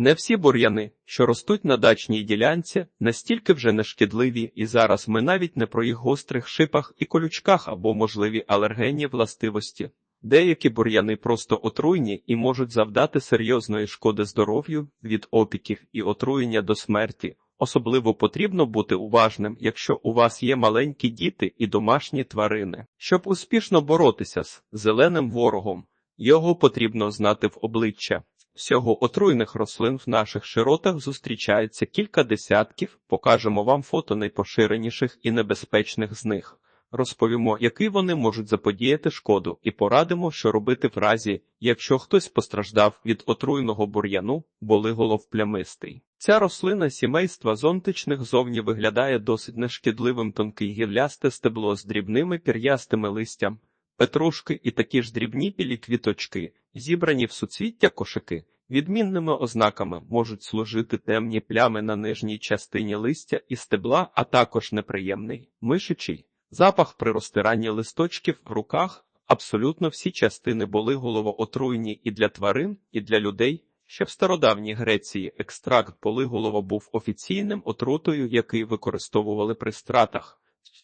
Не всі бур'яни, що ростуть на дачній ділянці, настільки вже нешкідливі, і зараз ми навіть не про їх гострих шипах і колючках або можливі алергенні властивості. Деякі бур'яни просто отруйні і можуть завдати серйозної шкоди здоров'ю від опіків і отруєння до смерті. Особливо потрібно бути уважним, якщо у вас є маленькі діти і домашні тварини. Щоб успішно боротися з зеленим ворогом, його потрібно знати в обличчя. Всього отруйних рослин в наших широтах зустрічається кілька десятків. Покажемо вам фото найпоширеніших і небезпечних з них. Розповімо, який вони можуть заподіяти шкоду, і порадимо, що робити в разі, якщо хтось постраждав від отруйного бур'яну, болиголов плямистий. Ця рослина сімейства зонтичних зовні виглядає досить нешкідливим тонке гіллясте стебло з дрібними пір'ястими листям, петрушки і такі ж дрібні білі квіточки, зібрані в суцвіття кошики. Відмінними ознаками можуть служити темні плями на нижній частині листя і стебла, а також неприємний мишичий запах при розтиранні листочків в руках. Абсолютно всі частини були головоотруйні і для тварин, і для людей. Ще в стародавній Греції екстракт полиголова був офіційним отрутою, який використовували при стратах.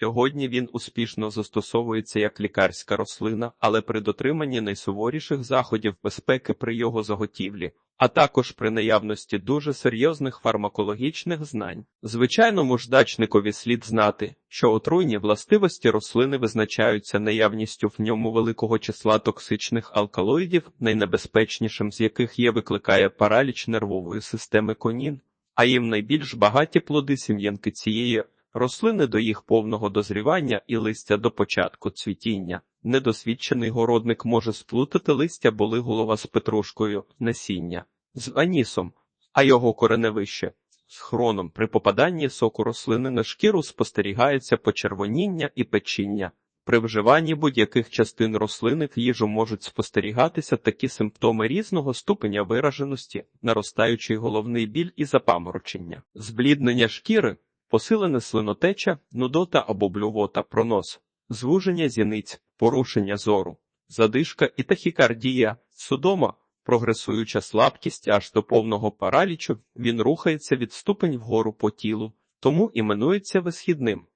Сьогодні він успішно застосовується як лікарська рослина, але при дотриманні найсуворіших заходів безпеки при його заготівлі, а також при наявності дуже серйозних фармакологічних знань. Звичайному ж дачникові слід знати, що отруйні властивості рослини визначаються наявністю в ньому великого числа токсичних алкалоїдів, найнебезпечнішим з яких є викликає параліч нервової системи конін, а їм найбільш багаті плоди сім'янки цієї рослини до їх повного дозрівання і листя до початку цвітіння. Недосвідчений городник може сплутати листя болиголова з петрушкою, насіння, з анісом, а його кореневище з хроном. При попаданні соку рослини на шкіру спостерігається почервоніння і печіння. При вживанні будь-яких частин рослини в їжу можуть спостерігатися такі симптоми різного ступеня вираженості, наростаючий головний біль і запаморочення, збліднення шкіри, посилене слинотеча, нудота або блювота, пронос, звуження зіниць, порушення зору, задишка і тахікардія, судома, прогресуюча слабкість аж до повного паралічу, він рухається від ступень вгору по тілу, тому іменується висхідним.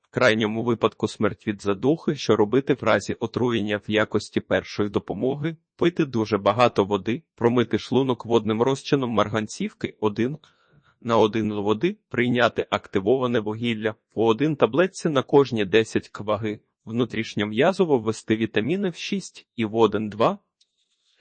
В крайньому випадку смерть від задухи, що робити в разі отруєння в якості першої допомоги, пити дуже багато води, промити шлунок водним розчином марганцівки 1 на 1 води, прийняти активоване вугілля по 1 таблетці на кожні 10 кваги, внутрішньом'язово ввести вітаміни в 6 і в 1-2,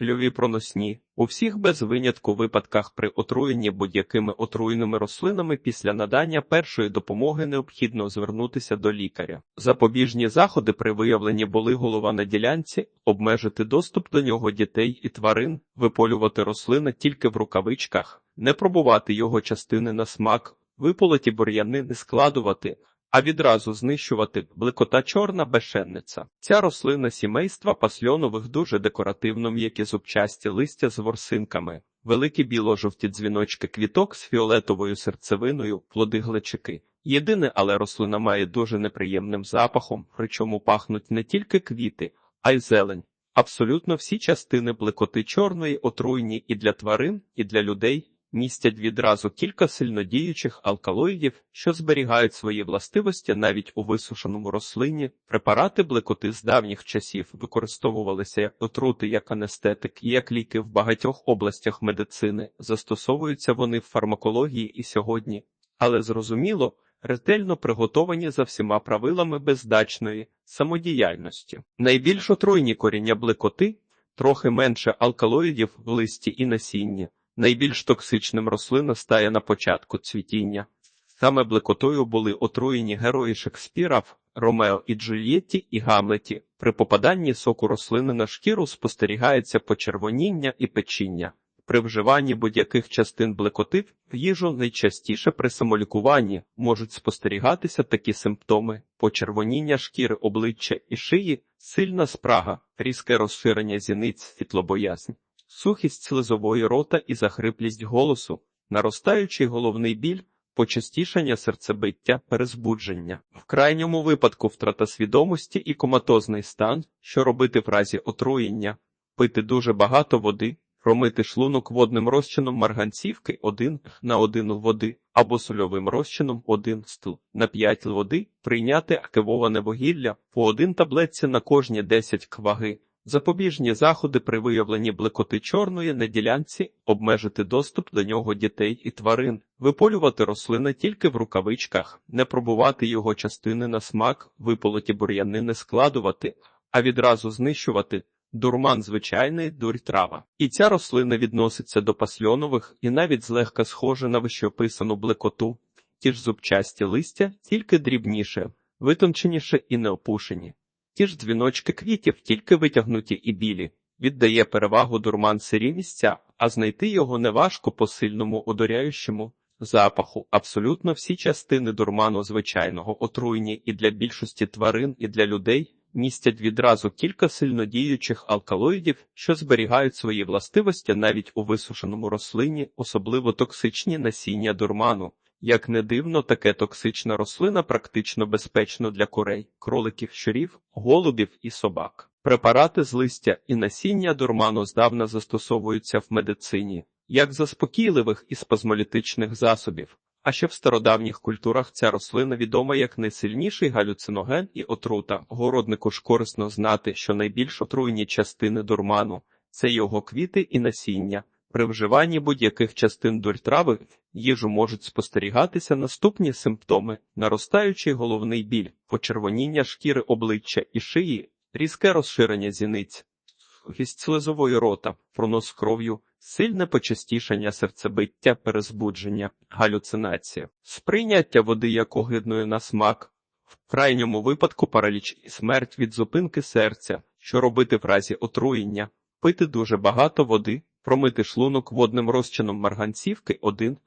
Льові проносні у всіх без винятку випадках при отруєнні будь-якими отруйними рослинами після надання першої допомоги необхідно звернутися до лікаря. Запобіжні заходи при виявленні болиголова на ділянці, обмежити доступ до нього дітей і тварин, виполювати рослини тільки в рукавичках, не пробувати його частини на смак, виполоті бур'яни не складувати а відразу знищувати блекота чорна бешенниця. Ця рослина сімейства пасльонових дуже декоративно м'які зубчасті листя з ворсинками, великі біло-жовті дзвіночки квіток з фіолетовою серцевиною, плоди глечики. Єдине, але рослина має дуже неприємним запахом, причому пахнуть не тільки квіти, а й зелень. Абсолютно всі частини блекоти чорної отруйні і для тварин, і для людей, містять відразу кілька сильнодіючих алкалоїдів, що зберігають свої властивості навіть у висушеному рослині. Препарати блекоти з давніх часів використовувалися як отрути, як анестетик і як ліки в багатьох областях медицини. Застосовуються вони в фармакології і сьогодні, але зрозуміло. Ретельно приготовані за всіма правилами бездачної самодіяльності. Найбільш отруйні коріння блекоти, трохи менше алкалоїдів в листі і насінні, Найбільш токсичним рослина стає на початку цвітіння. Саме блекотою були отруєні герої Шекспіра Ромео і Джульєтті і Гамлеті. При попаданні соку рослини на шкіру спостерігається почервоніння і печіння. При вживанні будь-яких частин блекоти в їжу найчастіше при самолікуванні можуть спостерігатися такі симптоми: почервоніння шкіри обличчя і шиї, сильна спрага, різке розширення зіниць, світлобоязнь сухість слизової рота і захриплість голосу, наростаючий головний біль, почастішання серцебиття, перезбудження, в крайньому випадку втрата свідомості і коматозний стан, що робити в разі отруєння, пити дуже багато води, Промити шлунок водним розчином марганцівки 1 на 1 води або сольовим розчином 1 стл на 5 води, прийняти активоване вугілля по 1 таблетці на кожні 10 кваги. Запобіжні заходи при виявленні блекоти чорної на ділянці, обмежити доступ до нього дітей і тварин, виполювати рослини тільки в рукавичках, не пробувати його частини на смак, виполоті бур'яни не складувати, а відразу знищувати. Дурман звичайний дурь трава. І ця рослина відноситься до пасльонових і навіть злегка схожа на вищеописану блекоту. Ті ж зубчасті листя, тільки дрібніше, витонченіше і не опушені. Ті ж дзвіночки квітів, тільки витягнуті і білі, віддає перевагу дурман сирі місця, а знайти його неважко по сильному одоряючому запаху. Абсолютно всі частини дурману звичайного отруйні і для більшості тварин, і для людей містять відразу кілька сильнодіючих алкалоїдів, що зберігають свої властивості навіть у висушеному рослині, особливо токсичні насіння дурману. Як не дивно, таке токсична рослина практично безпечно для курей, кроликів, щурів, голубів і собак. Препарати з листя і насіння дурману здавна застосовуються в медицині, як заспокійливих і спазмолітичних засобів. А ще в стародавніх культурах ця рослина відома як найсильніший галюциноген і отрута. Городнику ж корисно знати, що найбільш отруйні частини дурману це його квіти і насіння. При вживанні будь-яких частин дуртрави їжу можуть спостерігатися наступні симптоми: наростаючий головний біль, почервоніння шкіри обличчя і шиї, різке розширення зіниць, сухість слизової рота, пронос кров'ю, сильне почастішання серцебиття, перезбудження, галюцинація, сприйняття води як огидної на смак, в крайньому випадку параліч і смерть від зупинки серця, що робити в разі отруєння, пити дуже багато води, промити шлунок водним розчином марганцівки 1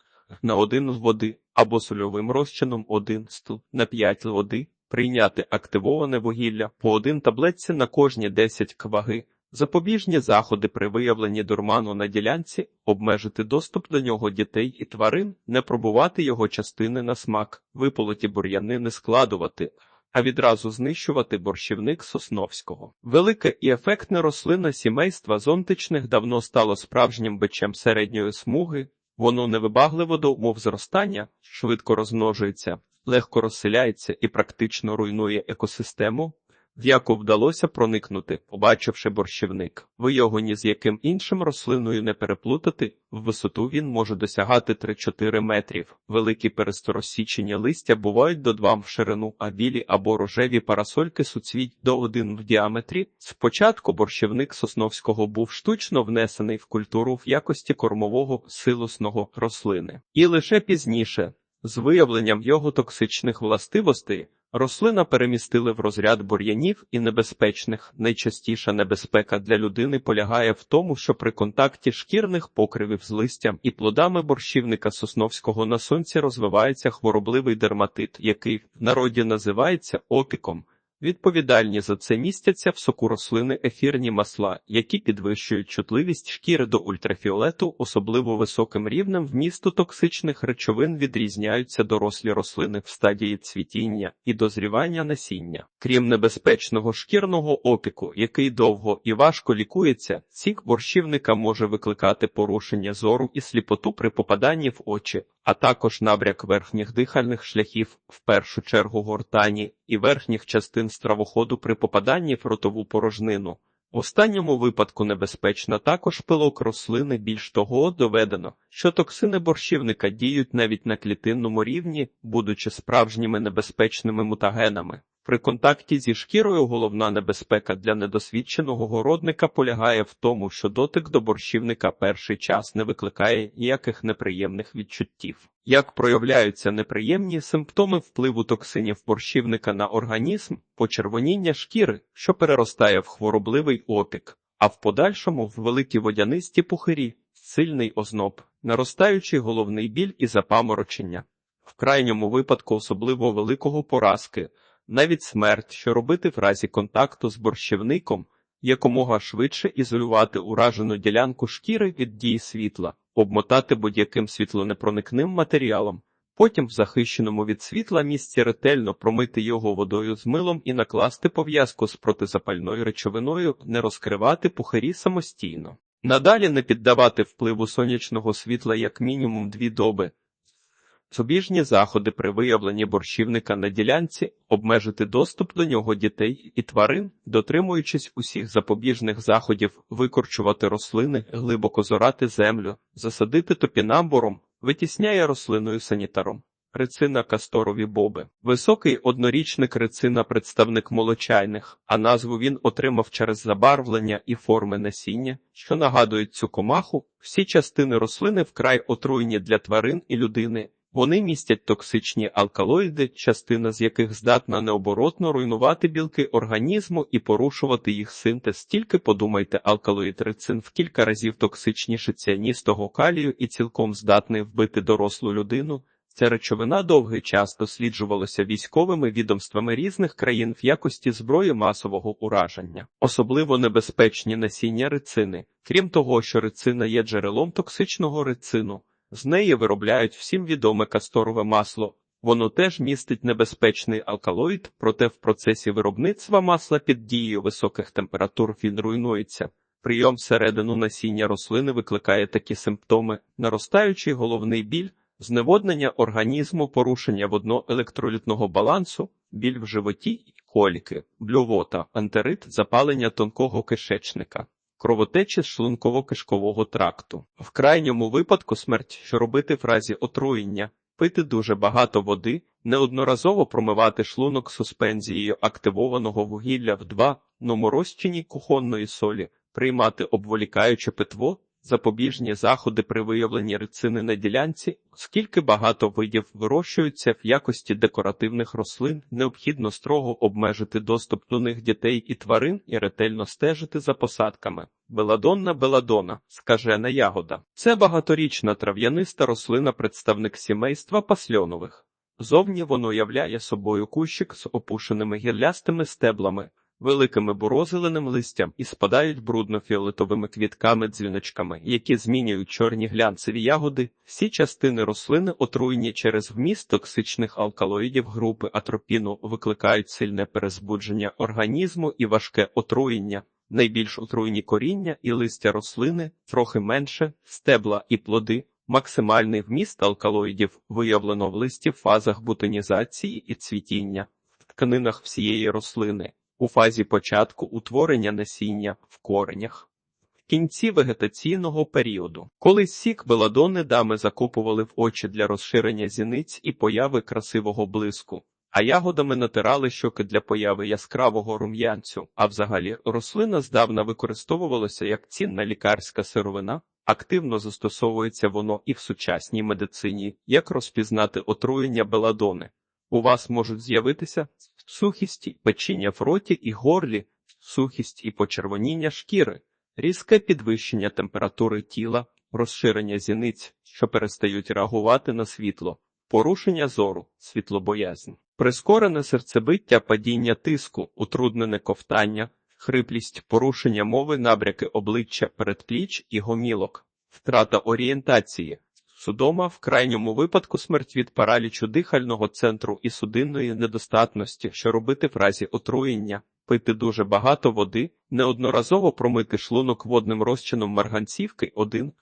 на 1 води або сольовим розчином 1 стл на 5 води, прийняти активоване вугілля по 1 таблетці на кожні 10 кваги, запобіжні заходи при виявленні дурману на ділянці, обмежити доступ до нього дітей і тварин, не пробувати його частини на смак, виполоті бур'яни не складувати, а відразу знищувати борщівник Сосновського. Велике і ефектне рослина сімейства зонтичних давно стало справжнім бичем середньої смуги, воно невибагливо до умов зростання, швидко розмножується, легко розселяється і практично руйнує екосистему, в яку вдалося проникнути, побачивши борщівник. Ви його ні з яким іншим рослиною не переплутати, в висоту він може досягати 3-4 метрів. Великі пересторозсічені листя бувають до 2 в ширину, а білі або рожеві парасольки суцвіть до 1 в діаметрі. Спочатку борщівник Сосновського був штучно внесений в культуру в якості кормового силосного рослини. І лише пізніше, з виявленням його токсичних властивостей, Рослина перемістили в розряд бур'янів і небезпечних. Найчастіша небезпека для людини полягає в тому, що при контакті шкірних покривів з листям і плодами борщівника сосновського на сонці розвивається хворобливий дерматит, який в народі називається опіком. Відповідальні за це містяться в соку рослини ефірні масла, які підвищують чутливість шкіри до ультрафіолету, особливо високим рівнем вмісту токсичних речовин відрізняються дорослі рослини в стадії цвітіння і дозрівання насіння. Крім небезпечного шкірного опіку, який довго і важко лікується, сік борщівника може викликати порушення зору і сліпоту при попаданні в очі, а також набряк верхніх дихальних шляхів, в першу чергу гортані, і верхніх частин стравоходу при попаданні в ротову порожнину. В останньому випадку небезпечно також пилок рослини, більш того, доведено, що токсини борщівника діють навіть на клітинному рівні, будучи справжніми небезпечними мутагенами. При контакті зі шкірою головна небезпека для недосвідченого городника полягає в тому, що дотик до борщівника перший час не викликає ніяких неприємних відчуттів. Як проявляються неприємні симптоми впливу токсинів борщівника на організм, почервоніння шкіри, що переростає в хворобливий опік, а в подальшому в великі водянисті пухирі, сильний озноб, наростаючий головний біль і запаморочення, в крайньому випадку особливо великого поразки навіть смерть, що робити в разі контакту з борщівником, якомога швидше ізолювати уражену ділянку шкіри від дії світла, обмотати будь-яким світлонепроникним матеріалом, потім в захищеному від світла місці ретельно промити його водою з милом і накласти пов'язку з протизапальною речовиною, не розкривати пухарі самостійно. Надалі не піддавати впливу сонячного світла як мінімум дві доби. Собіжні заходи при виявленні борщівника на ділянці, обмежити доступ до нього дітей і тварин, дотримуючись усіх запобіжних заходів, викорчувати рослини, глибоко зорати землю, засадити топінамбуром, витісняє рослиною санітаром. Рецина касторові боби. Високий однорічник рецина представник молочайних, а назву він отримав через забарвлення і форми насіння, що нагадують цю комаху. Всі частини рослини вкрай отруйні для тварин і людини. Вони містять токсичні алкалоїди, частина з яких здатна необоротно руйнувати білки організму і порушувати їх синтез. Тільки подумайте, алкалоїд рецин в кілька разів токсичніше ціаністого калію і цілком здатний вбити дорослу людину. Ця речовина довгий час досліджувалася військовими відомствами різних країн в якості зброї масового ураження, особливо небезпечні насіння рецини. Крім того, що рецина є джерелом токсичного рецину. З неї виробляють всім відоме касторове масло. Воно теж містить небезпечний алкалоїд, проте в процесі виробництва масла під дією високих температур він руйнується. Прийом всередину насіння рослини викликає такі симптоми: наростаючий головний біль, зневоднення організму, порушення водно-електролітного балансу, біль в животі, коліки, блювота, антерит, запалення тонкого кишечника кровотечі з шлунково-кишкового тракту. В крайньому випадку смерть, що робити в разі отруєння, пити дуже багато води, неодноразово промивати шлунок суспензією активованого вугілля в 2 номорозчині кухонної солі, приймати обволікаюче питво, запобіжні заходи при виявленні рецини на ділянці, оскільки багато видів вирощуються в якості декоративних рослин, необхідно строго обмежити доступ до них дітей і тварин і ретельно стежити за посадками. Беладонна беладона, скажена ягода. Це багаторічна трав'яниста рослина, представник сімейства пасльонових. Зовні воно являє собою кущик з опушеними гірлястими стеблами великими бурозеленим листям і спадають брудно-фіолетовими квітками дзвіночками, які змінюють чорні глянцеві ягоди. Всі частини рослини отруйні через вміст токсичних алкалоїдів групи атропіну, викликають сильне перезбудження організму і важке отруєння. Найбільш отруйні коріння і листя рослини, трохи менше, стебла і плоди. Максимальний вміст алкалоїдів виявлено в листі в фазах бутонізації і цвітіння в тканинах всієї рослини у фазі початку утворення насіння в коренях. В кінці вегетаційного періоду, коли сік беладони дами закопували в очі для розширення зіниць і появи красивого блиску, а ягодами натирали щоки для появи яскравого рум'янцю, а взагалі рослина здавна використовувалася як цінна лікарська сировина. Активно застосовується воно і в сучасній медицині, як розпізнати отруєння беладони. У вас можуть з'явитися сухість, печіння в роті і горлі, сухість і почервоніння шкіри, різке підвищення температури тіла, розширення зіниць, що перестають реагувати на світло, порушення зору, світлобоязнь, прискорене серцебиття, падіння тиску, утруднене ковтання, хриплість, порушення мови, набряки обличчя, передпліч і гомілок, втрата орієнтації. Судома в крайньому випадку смерть від паралічу дихального центру і судинної недостатності, що робити в разі отруєння, пити дуже багато води, неодноразово промити шлунок водним розчином марганцівки один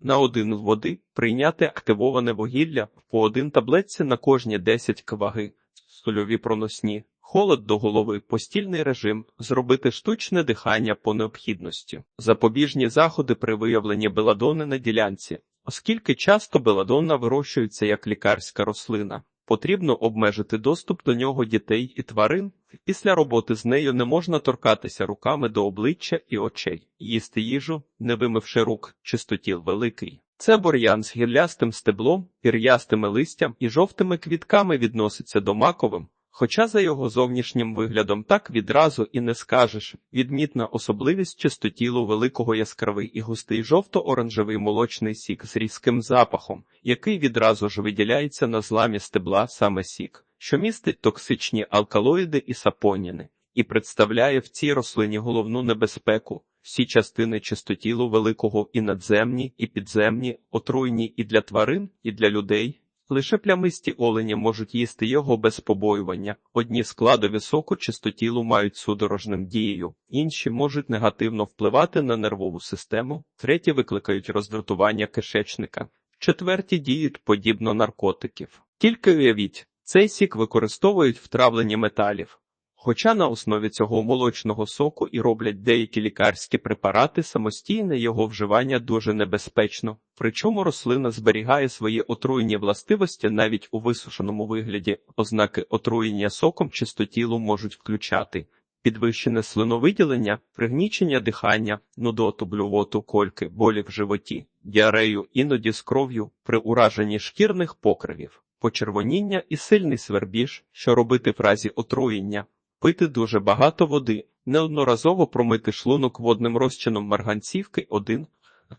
на один води, прийняти активоване вугілля по один таблетці на кожні 10 кваги, сольові проносні, холод до голови, постільний режим, зробити штучне дихання по необхідності, запобіжні заходи при виявленні беладони на ділянці. Оскільки часто беладонна вирощується як лікарська рослина, потрібно обмежити доступ до нього дітей і тварин. Після роботи з нею не можна торкатися руками до обличчя і очей, їсти їжу, не вимивши рук, чистотіл великий. Це бур'ян з гірлястим стеблом, пір'ястими листям і жовтими квітками відноситься до маковим, Хоча за його зовнішнім виглядом так відразу і не скажеш, відмітна особливість чистотілу великого яскравий і густий жовто-оранжевий молочний сік з різким запахом, який відразу ж виділяється на зламі стебла саме сік, що містить токсичні алкалоїди і сапоніни, і представляє в цій рослині головну небезпеку. Всі частини чистотілу великого і надземні, і підземні, отруйні і для тварин, і для людей. Лише плямисті олені можуть їсти його без побоювання. Одні складові соку чистотілу мають судорожним дією, інші можуть негативно впливати на нервову систему, треті викликають роздратування кишечника, четверті діють подібно наркотиків. Тільки уявіть, цей сік використовують в травленні металів. Хоча на основі цього молочного соку і роблять деякі лікарські препарати, самостійне його вживання дуже небезпечно, причому рослина зберігає свої отруйні властивості навіть у висушеному вигляді. Ознаки отруєння соком чистотілу можуть включати підвищене слиновиділення, пригнічення дихання, нудоту, блювоту, кольки, болі в животі, діарею, іноді з кров'ю при ураженні шкірних покривів, почервоніння і сильний свербіж, що робити в разі отруєння. Пити дуже багато води, неодноразово промити шлунок водним розчином марганцівки 1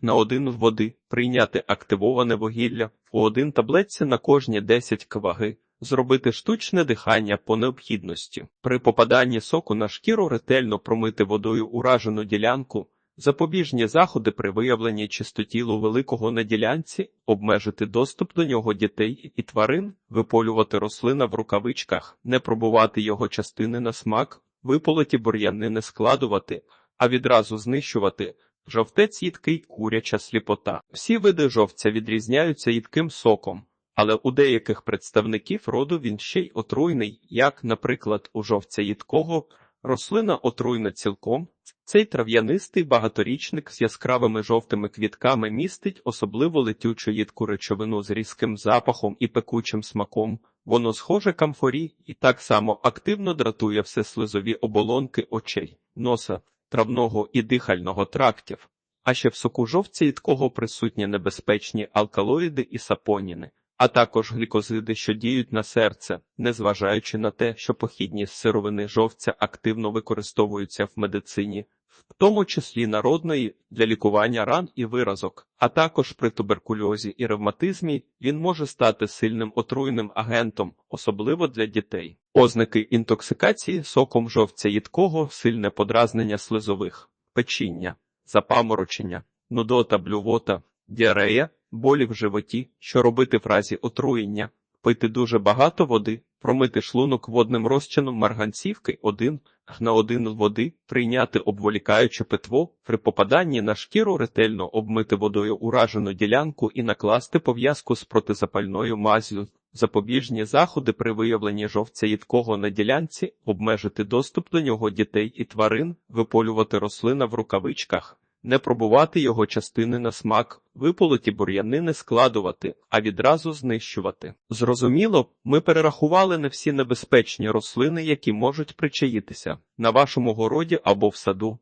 на 1 води, прийняти активоване вугілля у 1 таблетці на кожні 10 кваги, зробити штучне дихання по необхідності. При попаданні соку на шкіру ретельно промити водою уражену ділянку, запобіжні заходи при виявленні чистотілу великого на ділянці, обмежити доступ до нього дітей і тварин, виполювати рослина в рукавичках, не пробувати його частини на смак, виполоті бур'яни не складувати, а відразу знищувати. Жовтець їдкий куряча сліпота. Всі види жовця відрізняються їдким соком, але у деяких представників роду він ще й отруйний, як, наприклад, у жовця їдкого рослина отруйна цілком. Цей трав'янистий багаторічник з яскравими жовтими квітками містить особливо летючу їдку речовину з різким запахом і пекучим смаком. Воно схоже камфорі і так само активно дратує все слизові оболонки очей, носа, травного і дихального трактів. А ще в соку жовця їдкого присутні небезпечні алкалоїди і сапоніни, а також глікозиди, що діють на серце, незважаючи на те, що похідні з сировини жовця активно використовуються в медицині, в тому числі народної для лікування ран і виразок, а також при туберкульозі і ревматизмі він може стати сильним отруйним агентом, особливо для дітей. Ознаки інтоксикації соком жовця їдкого, сильне подразнення слизових, печіння, запаморочення, нудота, блювота, діарея, болі в животі, що робити в разі отруєння, пити дуже багато води, промити шлунок водним розчином марганцівки 1 на 1 води, прийняти обволікаюче питво, при попаданні на шкіру ретельно обмити водою уражену ділянку і накласти пов'язку з протизапальною мазю. Запобіжні заходи при виявленні жовця їдкого на ділянці, обмежити доступ до нього дітей і тварин, виполювати рослина в рукавичках, не пробувати його частини на смак, виполоті бур'яни не складувати, а відразу знищувати. Зрозуміло, ми перерахували не всі небезпечні рослини, які можуть причаїтися на вашому городі або в саду.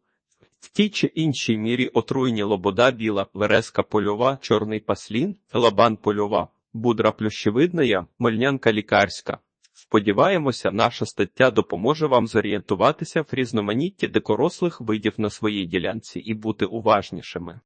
В тій чи іншій мірі отруйні лобода біла, вереска польова, чорний паслін, лабан польова, будра плющевидна, мольнянка лікарська. Сподіваємося, наша стаття допоможе вам зорієнтуватися в різноманітті дикорослих видів на своїй ділянці і бути уважнішими.